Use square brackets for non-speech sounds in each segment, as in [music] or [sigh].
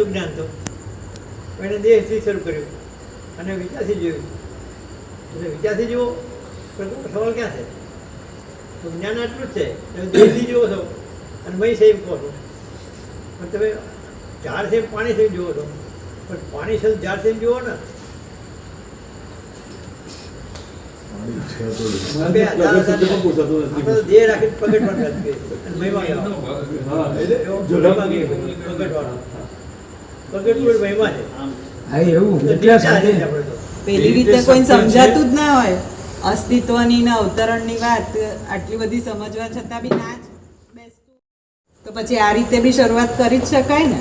હતું જ્ઞાન તો. એને દેહથી શરૂ કર્યું અને વિચારથી જોયું. એટલે વિચારથી જુઓ પણ સવાલ ક્યાં છે તો જ્ઞાન આટલું જ છે તમે દેહથી જુઓ છો અને મય છે એમ કહો છો. પણ તમે ઝાડ છે પાણી છે જુઓ છો. પણ પાણી છે ઝાડ છે જુઓ ને. દેહ રાખીને પગડવાનું હા. એવું? એટલા સાથે? આવીએ આપણે તો. પેલી રીતે કોઈ સમજાતું જ ના હોય. અસ્તિત્વની ને અવતરણની વાત આટલી બધી સમજવા છતાં બી ના જ બેસતું. તો પછી આ રીતે બી શરૂઆત કરી જ શકાય ને?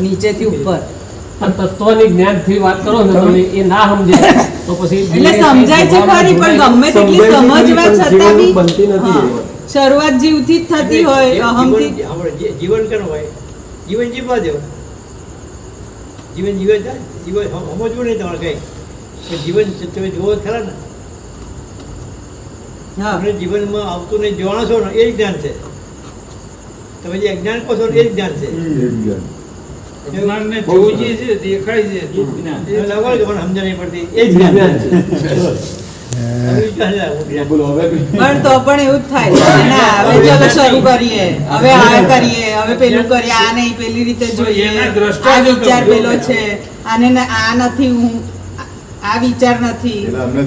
નીચેથી ઉપર. તત્વની જ્ઞાનથી વાત કરો ને તમે એ ના સમજાય તો પછી એટલે સમજાય છે ખરી પણ ગમે તેટલી સમજવા છતાં બી બનતી નથી શરૂઆત જીવથી જ થતી હોય જીવન- અહમથી જીવન કેનું હોય? જીવન જીવવા દો. જીવન જીવે છે જીવન સમજવું નહીં તમારે કંઈ. પણ જીવન તમે જોવો ખરા ને. ના તમને જીવનમાં આવતું નહીં જોવાનો છો? ને એ જ જ્ઞાન છે. તમે જે અજ્ઞાન કહો છો ને એ જ જ્ઞાન છે. દેખાય છે નહીં પડતી. એ જ જ્ઞાન છે. પણ તો પણ એવું જ થાય ના હવે ચલો શરૂ કરીએ. હવે આ કરીએ હવે પેલું કરીએ આ નહીં પેલી રીતે જોઈએ. આ વિચાર પેલો છે. આને આ નથી હું આ- વિચાર નથી.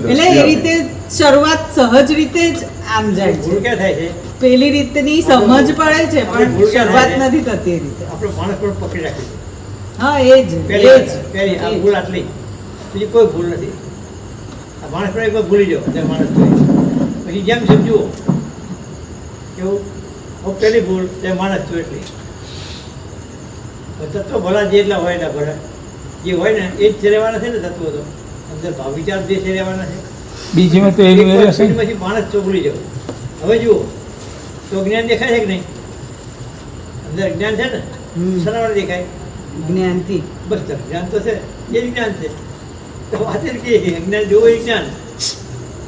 એટલે એ રીતે શરૂઆત સહજ રીતે જ આમ જાય છે. ક્યાં થાય છે? પેલી રીતની સમજ પડે છે પણ શરૂઆત નથી થતી એ રીતે. આપણો માણસ પણ પકડી રાખે હા એ જ એ જ. આ ભૂલ આટલી. બીજી કોઈ ભૂલ નથી. માણસ પણ એકવાર ભૂલી જાઓ તે માણસ તો પછી જેમ સમજુઓ કેવું હું પહેલી ભૂલ તે માણસ છું એટલી. તત્વ ભલા જે એટલા હોય ના ભલા. જે હોય ને એ જ છેરેવાના છે ને તત્વો તો. અંદર ભાવ વિચાર જે છેરેવાના છે. બીજીમાં તો એની એ પછી માણસ ચોગડી જાવ હવે જુઓ તો જ્ઞાન દેખાય છે કે નહીં? અંદર જ્ઞાન છે ને. સરાવર દેખાય. જ્ઞાનથી. બસ જ્ઞાન તો છે. એ જ જ્ઞાન છે. તો વાત જ કે જ્ઞાન જોવું એ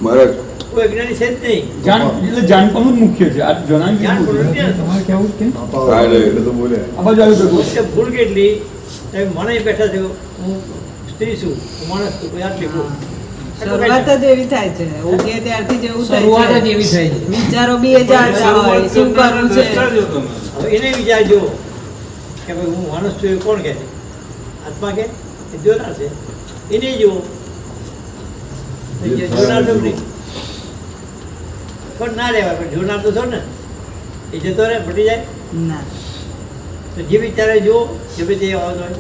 મહારાજ. કોઈ અજ્ઞાની છે જ નહીં. જાણ એટલે જાણપણું જ મુખ્ય છે. આ જણાવી જ્ઞાન દીધું પૂરું જ્ઞાન. તમારે કેવું છે એટલે એટલે તો બોલે. આ બાજુ આવી ભેગું. ભૂલ કેટલી? તમે મને બેઠા છો. હું સ્ત્રી છું. હું માણસ છું. કોઈ આટલી ભૂલ. શરૂઆત જ એવી થાય છે. ઉઠીએ ત્યારથી જ એવું શરૂઆત જ એવી થાય છે. વિચારો બી એ જાણતા હોય. શું કરવું છે? જો હવે એને વિચારજો. કે ભાઈ હું માણસ છું એ કોણ કહે? છે આત્મા કે જોનાર છે. એને જુઓ તો જોનાર નહીં પણ ના રહેવાય? પણ જોનાર તો છો ને. એ જતો રહે ફટી જાય? ના. તો જે વિચારે જુઓ જે તે આવતો હોય.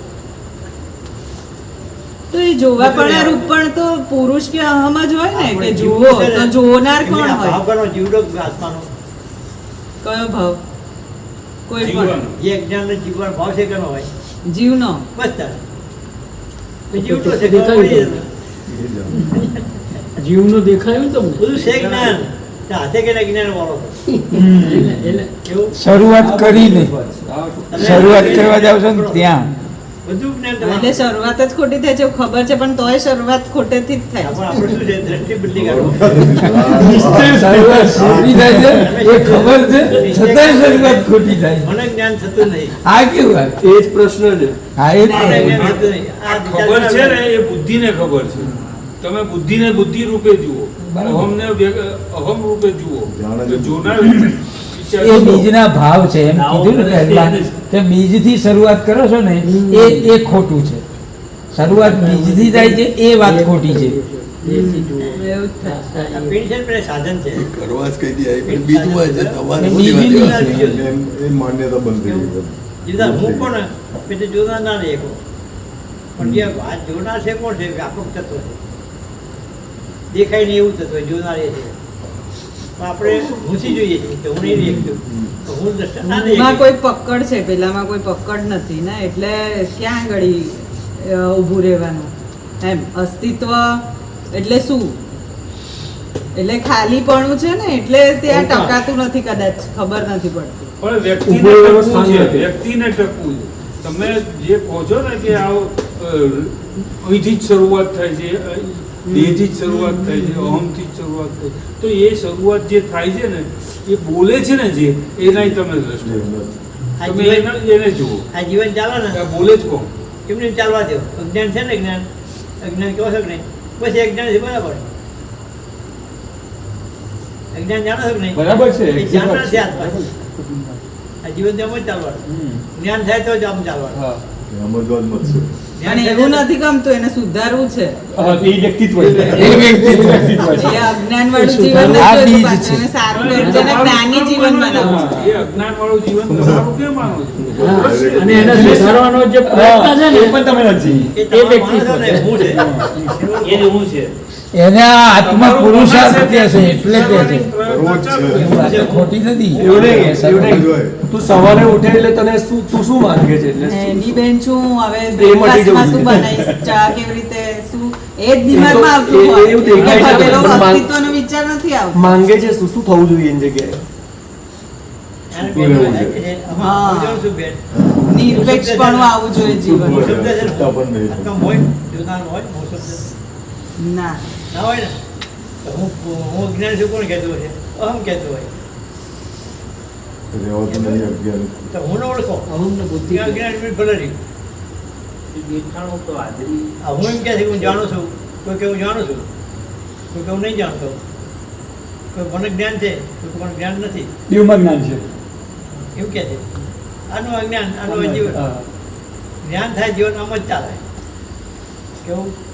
તો એ જોવા પણ તો પુરુષ કે અહમ જ હોય ને કે જુઓ તો જોનાર કોણ હોય? ભાવ કરવાનો જીવડો આત્માનો. કયો ભાવ? કોઈ પણ. જે જ્ઞાનનો જીવન ભાવ છે કેનો હોય? જીવનો. બસ તારે. તો દેખાય. જીવનો દેખાયું [laughs] તમને? બધું છે જ્ઞાન. શરૂઆત કરીને શરૂઆત કરવા જાવ છો ને ત્યાં. બધું જ્ઞાન એટલે શરૂઆત જ ખોટી થાય છે ખબર છે પણ તોય શરૂઆત ખોટેથી જ થાય. પણ છે આપણે શું છે? દ્રષ્ટિ બદલી કાઢો. [laughs] ખોટી થાય છે. એ ખબર છે છતાંય શરૂઆત ખોટી થાય છે. મને જ્ઞાન થતું નહીં. આ કેવું વાત? એ જ પ્રશ્ન છે. હા એ ખબર છે ને એ બુદ્ધિને ખબર છે. તમે બુદ્ધિને બુદ્ધિ રૂપે જુઓ. અહમને અહમ રૂપે જુઓ. જોનાર એ બીજના ભાવ છે એમ કીધું ને પહેલા. કે બીજથી શરૂઆત કરો છો ને એ એ ખોટું છે. શરૂઆત બીજથી થાય છે એ વાત ખોટી છે. છે. ને દેખાય એવું તત્વ જોનાર એ છે. આપણે ઘૂસી જોઈએ કે હું નહીં રહી શકતો. કોઈ પકડ છે? પેલામાં કોઈ પકડ નથી ને? એટલે ક્યાં આગળ ઊભું રહેવાનું? એમ અસ્તિત્વ એટલે શું? એટલે ખાલીપણું છે ને? એટલે ત્યાં ટકાતું નથી કદાચ. ખબર નથી પડતી. પણ વ્યક્તિને ટકવું છે. વ્યક્તિને ટકવું તમે જે કહો છો ને કે આ અહીંથી જ શરૂઆત થાય છે દેહથી જ શરૂઆત થાય છે અહમથી જ શરૂઆત થાય તો એ શરૂઆત જે થાય છે ને એ બોલે છે ને જે એના તમે દ્રષ્ટિ તમે એને જુઓ. આ જીવન ચાલે ને? બોલે જ કોણ? એમને ચાલવા દો? અજ્ઞાન છે ને જ્ઞાન? અજ્ઞાન કહો છો નહીં? બસ એ અજ્ઞાન છે બરાબર. અજ્ઞાન જાણો છો કે નહીં? બરાબર છે જાણો છે. આ જીવન તો એમ જ ચાલવાનું. જ્ઞાન થાય તો જ આમ ચાલવાનું. એવું નથી ગમતું એને સુધારવું છે. એ વ્યક્તિત્વ સારું અને જ્ઞાની જીવન બનાવવું છે. એ અજ્ઞાન વાળું જીવન તમારું કેમ માનો છો? હા. અને એને સુધારવાનો જે પ્રયત્ન છે ને એ પણ તમે નથી. એ એ વ્યક્તિત્વ માણસ ને હું છે? એ જ હું છે? એને આ આત્મા પુરુષાર્થ કે છે એટલે કે છે. ખોટી નથી. તું સવારે ઉઠે એટલે તને શું તું શું માંગે છે? એટલે એની બેન છું હવે બ્રેકફાસ્ટમાં શું બનાવીશ? ચા કેવી રીતે? શું? એ જ દિમાગમાં આવતું હોય. એવું દેખાય છે. અસ્તિત્વનો વિચાર નથી આવતો. માંગે છે શું? શું થવું જોઈએ એની જગ્યાએ? હા. શું બેન? આવવું જોઈએ જીવન ને. ના હોય ને? હું હું જ્ઞાન છું કોણ કહેતું હોય? અહમ કહેતું હોય. તો હું ન ઓળખો? અહમ ને બુદ્ધિ અજ્ઞાન ભલે રહ્યું આ હું એમ કહે છે હું જાણું છું. કોઈ કે હું જાણું છું. કોઈ કે હું નહીં જાણતો. કોઈ મને જ્ઞાન છે કોઈ મને જ્ઞાન નથી. બેઉમાં જ્ઞાન છે. એવું કહે છે. આનું અજ્ઞાન આનું જીવન જ્ઞાન થાય જીવન આમ જ ચાલે. કેવું?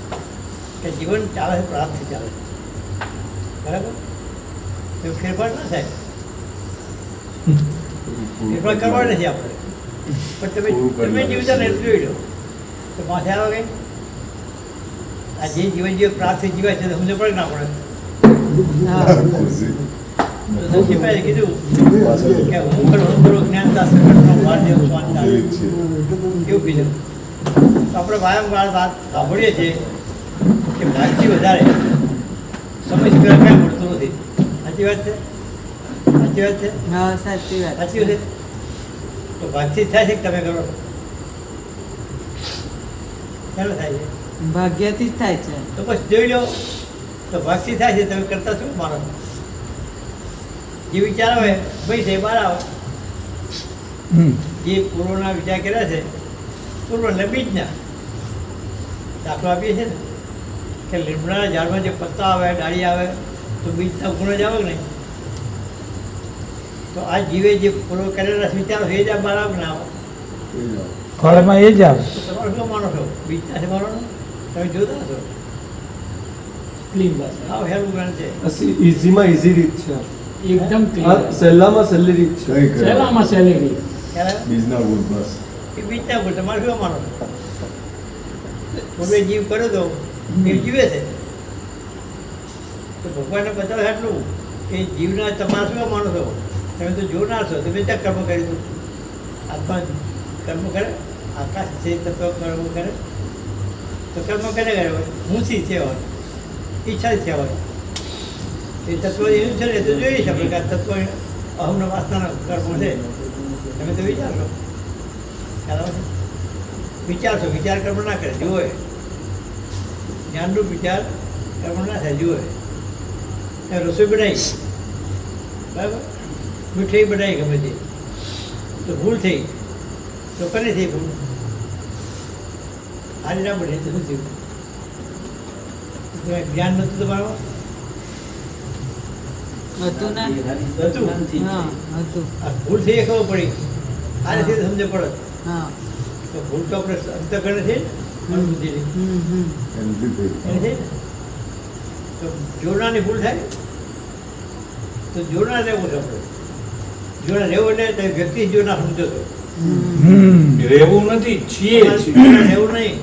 કે જીવન ચાલે છે પ્રાપ્ત ચાલે બરાબર? તો ફેરફાર ના થાય. ફેરફાર કરવા નથી આપણે. પણ તમે તમે જીવતા નથી જોઈ લો તો માથે આવે કઈ આ જે જીવન જીવ પ્રાપ્ત જીવાય છે સમજ પડે. ના પડે કીધું કે હું ખરો ખરો જ્ઞાનતા જ. એવું કીધું. આપણે વારંવાર વાત સાંભળીએ છીએ. કે વાંચી વધારે. સમય સિવાય કાંઈ મળતું નથી. સાચી વાત છે? સાચી વાત છે? હા સાચી વાત સાચી વાત તો વાતચીત જ થાય છે કે તમે કરો? ચાલો થાય છે. ભાગ્યથી જ થાય છે. તો બસ જોઈ લો. તો વાતચીત થાય છે તમે કરતા શું માનો છો? જે વિચાર આવે ભાઈ છે બહાર આવો. હમ. જે પૂર્વના વિચાર કર્યા છે પૂર્વ લબી જ ના. દાખલો આપીએ છીએ ને. કે લીમડાના ઝાડમાં જે પત્તા આવે ડાળી આવે તો બીજના ગુણ જ આવે ને તો આ જીવે જે ફૂલો કરેલા વિચારો એ જ આવે ના આવે. ફળમાં એ જ આવે. તમારો શું માનો છો? બીજના છે માનો તમે જોતા છો ક્લીન બસ હા હેલું છે. ઇઝીમાં ઇઝી રીત છે. એકદમ સહેલામાં સહેલી રીત છે. સહેલામાં સહેલી રીત. બીજના ગુણ બસ. એ બીજના ગુણ. તમારે શું માનો જીવ કર્યો તો એ જીવે છે તો ભગવાનને બતાવે એટલું કે જીવના તમારા શું માણસો તમે તો જોનાર છો, તમે ત્યાં કર્મ કર્યું આત્મા કર્મ કરે? આકાશ છે તત્વ કર્મ કરે? તો કર્મ કરે કરે હોય? હુંથી છે હોય, ઈચ્છા છે હોય. એ તત્વ એવું છે ને તો જોઈ છે આપણે કે આ તત્વ અહમનો વાસનાનો કર્મ છે. તમે તો વિચારશો. વિચારશો, વિચાર કર્મ ના કરે, જુઓ. જ્ઞાનરૂપ વિચાર કર્મ ના થાય જુઓ એ. એ રસોઈ બનાવી. બરાબર? મીઠાઈ બનાવી ગમે તે. તો ભૂલ થઈ. તો કરી થઈ ભૂલ? આજે ના બને તો શું થયું? તો જ્ઞાન નહોતું તમારું ભૂલ થઈ ખબર પડી. આ રીતે સમજ પડે. હા. તો ભૂલ તો આપણે અંતકરણ છે ને ને તો જોડવાની ભૂલ થાય? તો જોડા રહેવું છે આપણે. જોડના રહેવું એટલે તમે વ્યક્તિ જોડા સમજો તો રહેવું નથી છીએ. જોડના રહેવું નહીં.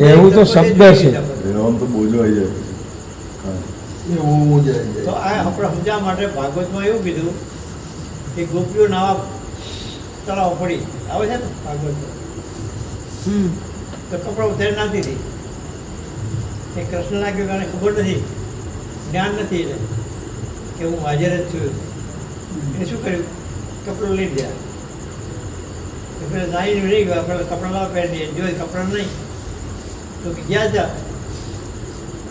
રહેવું તો શબ્દ છે. રહેવાનું તો બોજો આવી જાય. તો આ આપણે સમજાવવા માટે ભાગવતમાં એવું કીધું કે ગોપીઓ નાવા તળાવ પડી. આવે છે ને ભાગવતમાં? હમ. તો કપડાં ઉતારી નાખતી હતી એ કૃષ્ણ લાગ્યું કે આને ખબર નથી. જ્ઞાન નથી એને કે હું હાજર જ છું. એને શું કર્યું? કપડું લઈ ગયા. એટલે નાઈને રહી ગયો. આપણે કપડાં લાવ પહેરી જોઈ કપડાં નહીં, તો કે ગયા જા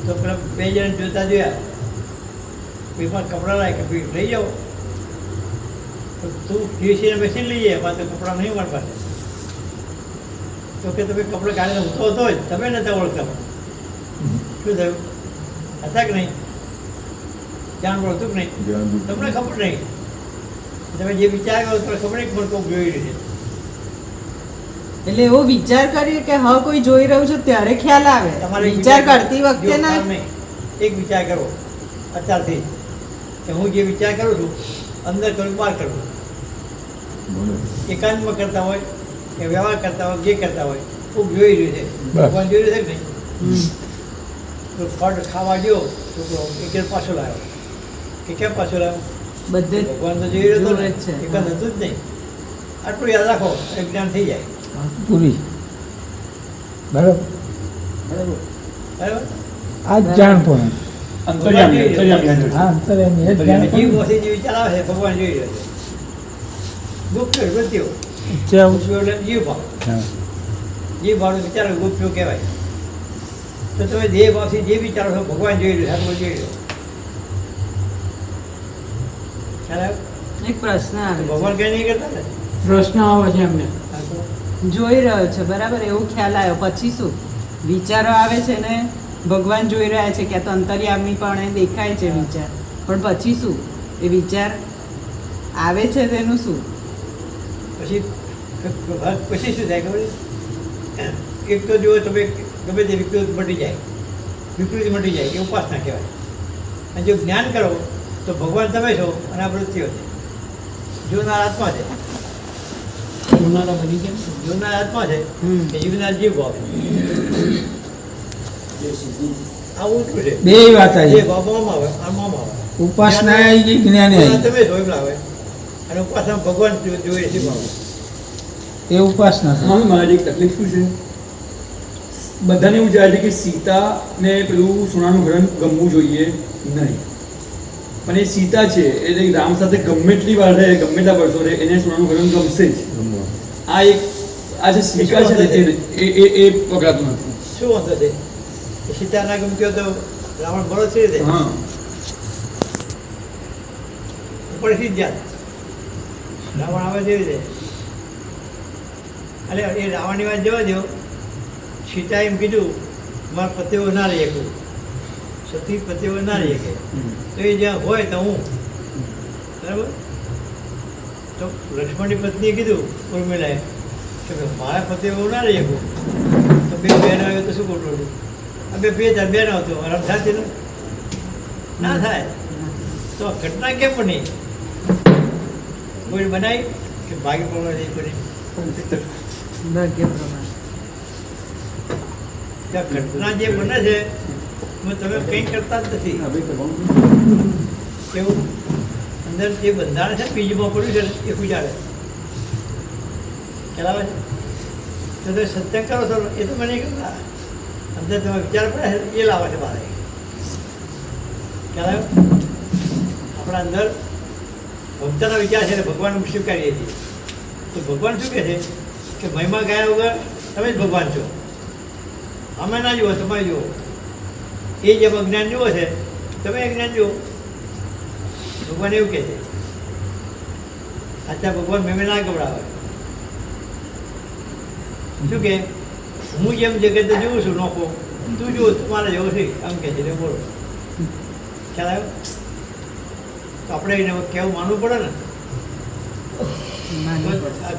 તો પેલા બે જણ જોતા જોયા. એમાં કપડાં લાય કે ભાઈ લઈ જાઓ. તો તું પીવીસી મશીન લઈએ એમાં તો કપડાં નહીં મારી પાસે તો કે તમે કપડે કાઢીને ઉઠો હતો જ તમે નતા ઓળખતા. શું થયું? હતા કે નહીં. જાણ ઓળખતું કે નહીં. તમને ખબર નહીં. તમે જે વિચાર કરો તમને ખબર નહીં કે મને જોઈ રહ્યું છે. એટલે એવો વિચાર કરીએ કે હા કોઈ જોઈ રહ્યું છે ત્યારે ખ્યાલ આવે. તમારે વિચાર કરતી વખતે ના. નહીં. એક વિચાર કરો અત્યારથી. કે હું જે વિચાર કરું છું અંદર કરું બહાર કરું એકાંતમાં કરતા હોય કે વ્યવહાર કરતા હોય જે કરતા હોય ખૂબ જોઈ રહ્યું છે. ભગવાન જોઈ રહ્યું છે કે નહીં? ફળ ખાવા ગયો છોકરો એક પાછો લાવ્યો. કે કેમ પાછો લાવ્યો? બધે ભગવાન તો જોઈ રહ્યો હતો જ. એકાંત હતું જ નહીં. આટલું યાદ રાખો એક જ્ઞાન થઈ જાય. પૂરી. બરાબર? બરાબર. આ જ જાણ પણ અંતર્યામી અંતર્યામી હા અંતર્યામી એ જ જાણ જીવ પણ મોસી જે છે ભગવાન જોઈ રહ્યો છે. ગુપ્ત વૃત્તિઓ ગુપ્ત એટલે જીવ ભાવ જીવ ભાવનો વિચાર ગુપ્ત કહેવાય. તો તમે દેહ ભાવથી જે વિચારો છો ભગવાન જોઈ રહ્યો છે જોઈ રહ્યો એક પ્રશ્ન આવે છે. ભગવાન કઈ નહીં કરતા ને? પ્રશ્ન આવે છે એમને. જોઈ રહ્યો છે બરાબર? એવો ખ્યાલ આવ્યો. પછી શું? વિચારો આવે છે ને ભગવાન જોઈ રહ્યા છે કે આ તો અંતર્યામી પણ દેખાય છે વિચાર. પણ પછી શું? એ વિચાર આવે છે તેનું શું? પછી પછી શું થાય ખબર એક તો જુઓ તમે ગમે તે વિકૃત મટી જાય વિકૃતિ મટી જાય એ ઉપાસના કહેવાય. અને જો જ્ઞાન કરો તો ભગવાન તમે છો અને આ વૃત્તિઓ છે. જોનાર આત્મા છે. જોનારા બની કેમ જોનાર આત્મા છે કે જીવનાર જીવ ભાવ આ ઉલટું છે. બે વાત જે આવી આવે આમાં આવે. ઉપાસના આવી ગઈ જ્ઞાન તમે જોઈ લાવે અને ઉપાસના ભગવાન જોઈએ છે ભાવ એ ઉપાસના હા મારી એક તકલીફ શું છે? બધાને એવું જાય છે કે સીતાને પેલું સોનાનું ગ્રહણ ગમવું જોઈએ નહીં. પણ એ સીતા છે એટલે રામ સાથે ગમે એટલી વાર રહે ગમે એટલા વર્ષો રહે એને સોનાનું ગ્રહણ ગમશે જ. આ એક આ જે સ્વીકાર છે એ એ એ પકડાતું નથી. શું વાંધો છે સીતા ના ગમતી તો રાવણ બળો છે? હા. ઉપરથી જ જાય રાવણ આવે છે. એ એટલે એ રાવણની વાત જવા દો સીતા એમ કીધું મારા પતિઓ ના રહી શકું સતી પતિઓ ના રહી શકે તો એ જ્યાં હોય તો હું. બરાબર? તો લક્ષ્મણની પત્નીએ કીધું ઉર્મિલાએ કે મારા પતિઓ ના રહી શકું તો બે બહેન આવ્યો તો શું ખોટું? આ બે બે ચાર બહેનો હતો. આરામ થતી ને? ના થાય. તો આ ઘટના કેમ બની? કોઈ બનાવી કે ભાગ્ય પ્રમાણે ભાગ્ય પ્રમાણે કે ઘટના જે બને છે એમાં તમે કંઈ કરતા જ નથી. કેવું અંદર જે બંધારણ છે બીજમાં પડ્યું છે એ ઉજાડે ખ્યાલ આવે છે? તો તમે સત્ય કરો છો એ તો મને કરતા અંદર તમે વિચાર પડે એ લાવે છે મારે. ખ્યાલ આવ્યો? આપણા અંદર ભક્તના વિચાર છે ને ભગવાન સ્વીકારીએ છીએ. તો ભગવાન શું કહે છે? કે મહિમા ગયા વગર તમે જ ભગવાન છો. અમે ના જુઓ, તમે જુઓ. એ જેમ અજ્ઞાન જુઓ છે, તમે અજ્ઞાન જુઓ. ભગવાન એવું કહે છે. અત્યારે ભગવાન મેમે ના ગવડાવે શું કે હું જેમ જગત જોઉં છું, નોખો. તું જુઓ મારે જવું છે આમ કહે છે. બોલો. ખ્યાલ આવ્યો? તો આપણે એને કેવું માનવું પડે ને?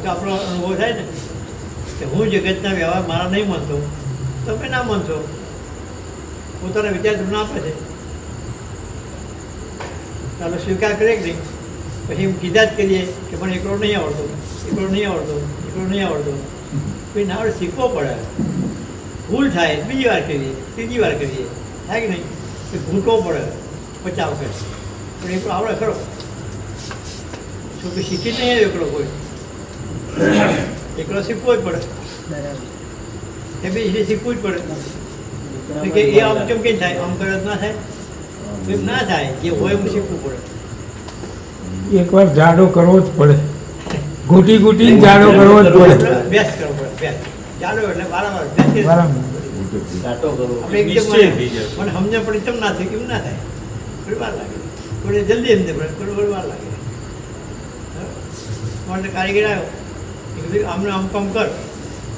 તો આપણો અનુભવ થાય ને કે હું જગતના વ્યવહાર મારા નહીં માનતો તમે ના માનશો. પોતાના વિચાર તમને આપે છે. ચાલો સ્વીકાર કરીએ કે નહીં? પછી એમ કીધા જ કરીએ કે મને એકલો નહીં આવડતો એકલો નહીં આવડતો એકલો નહીં આવડતો. પછી ના આવડે શીખવો પડે. ભૂલ થાય બીજી વાર કરીએ ત્રીજી વાર કરીએ. થાય કે નહીં? કે ઘૂંટવો પડે. પચાવ વખત પણ એકલો આવડે ખરો છોકરી શીખી જ નહીં એકલો કોઈ એકલો શીખવો જ પડે એ બી શીખવું જ પડે કે એ આમ કેમ કેમ થાય આમ કરે ના થાય એમ ના થાય જે હોય એમ શીખવું પડે એકવાર જાડો કરવો જ પડે ઘૂંટી ઘૂંટી જાડો કરવો જ પડે અભ્યાસ કરવો પડે અભ્યાસ ચાલો એટલે વારંવાર અભ્યાસ કરવો મને સમજણ પડી કેમ ના થાય કેમ ના થાય થોડી વાર લાગે થોડી જલ્દી એમ પડે થોડું થોડી વાર લાગે. મને કારીગર આવ્યો. એ કીધું આમને આમ કામ કર.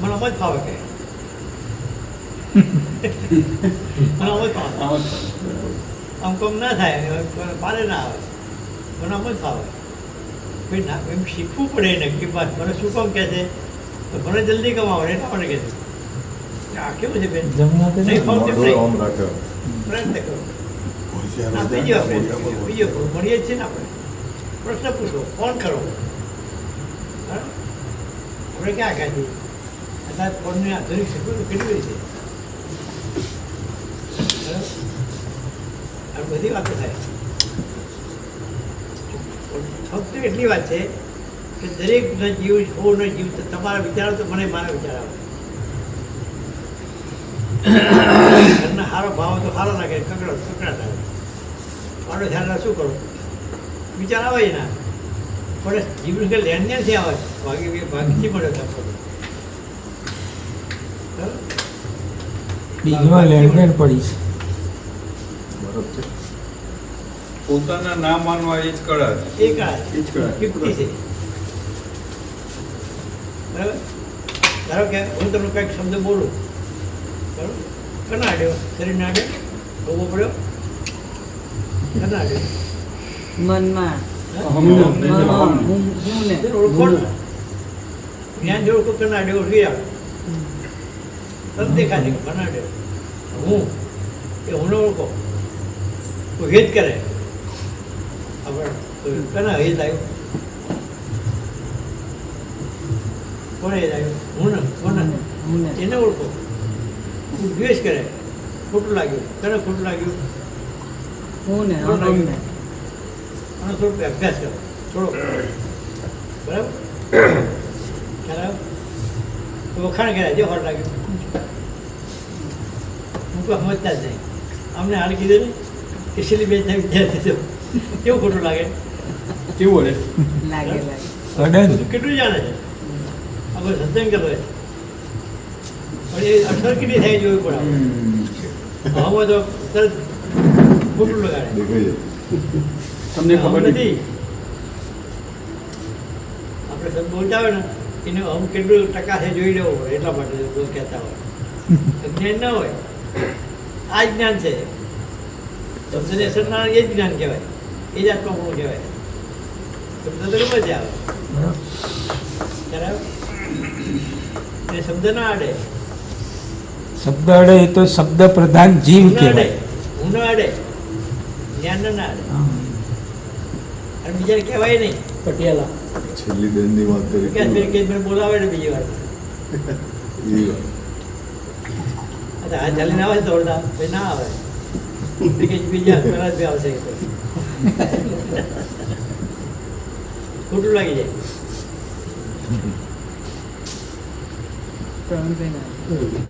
મને આમ જ ફાવે કે. મને આમ જ ફાવે. આમ કામ ના થાય પારે ના આવે. મને આમ જ ફાવે. ભાઈ ના એમ શીખવું પડે એને કે બસ મને શું કામ કહે છે? તો મને જલ્દી કમાવો ને એટલા માટે કહે છે. આ કેવું છે બેન? જમવા નહીં ફાવતું પ્રયત્ન કરો. ના બીજો બીજો મળીએ છીએ ને આપણે? પ્રશ્ન પૂછો ફોન કરો? આપણે ક્યાં કાઢી અત્યારે ફોનની આધુનિક સગવડો કેટલી છે? આ બધી વાતો થાય. ફક્ત એટલી વાત છે કે દરેકના જીવ સૌનો જીવ તો તમારા વિચારો તો મને મારા વિચાર આવે. ઘરના સારો ભાવ તો સારો લાગે કકડો કકડાટ આવે મારો ધ્યાન શું કરું? વિચાર આવે ના પણ જીવન કે લેણ દેણથી આવે? ભાગી ભાગીથી બીજમાં લેણદેણ પડી છે. બરાબર છે. પોતાના ના માનવા એ જ કળા છે. એક આ એ જ કરાય. યુક્તિ છે. બરાબર? ધારો કે હું તમને કંઈક શબ્દ બોલું. બરાબર? કના આડ્યો? શરીરને આડે ઊભો પડ્યો? આડ્યો મનમાં. જ્ઞાન જેવું કોઈ કના ઓળખી આવે. છે કે હું એ હું ઓળખો. કોઈ હેત કરે. આપણે કના હેત આવ્યો કોને હેત આવ્યો હું ને કોને એને ઓળખો. દ્વેષ કરે. ખોટું લાગ્યું. કને ખોટું લાગ્યું? હું ને ખોટું હું ને લાગ્યું આનો થોડો અભ્યાસ કરો. થોડો બરાબર? વખાણ કર્યા. જો ખોટ લાગ્યું હું કોઈ સમજતા જ નહીં. અમને હાલ કીધું ને કે શીલી બેન વિદ્યાર્થી છો. કેવું ખોટું લાગે? કેવું લાગે લાગે. કેટલું જાણે છે? આ બધું સત્સંગ કરવો છે પણ એ અસર કેટલી થાય જોવી પડે આપણે. આમાં તો તરત ખોટું લગાડે. [laughs] તમને ખબર નથી? આપણે શબ્દ બોલતા હોય ને એને અમ કેટલું ટકા છે જોઈ લેવો હોય એટલા માટે કહેતા હોય. [laughs] જ્ઞાન ના હોય. આ જ્ઞાન છે. શબ્દને અસરનાર એ જ જ્ઞાન કહેવાય. એ જ આત્માપણું કહેવાય. શબ્દ તો ગમે તે આવે. બરાબર? એ શબ્દ ના આડે. શબ્દ અડે એ તો શબ્દ પ્રધાન જીવ કહેવાય. હું ના અડે ના અને બીજાને કહેવાય નહીં પટિયાલા. છેલ્લી બેનની વાત કરી. કે કે મને બોલાવે ને બીજી વાર. એ વાત. આ ચાલીને આવે છે દોડતા ના આવે. તો કે બીજા પહેલા જ આવશે. ખોટું લાગી જાય. પ્રવીણભાઈ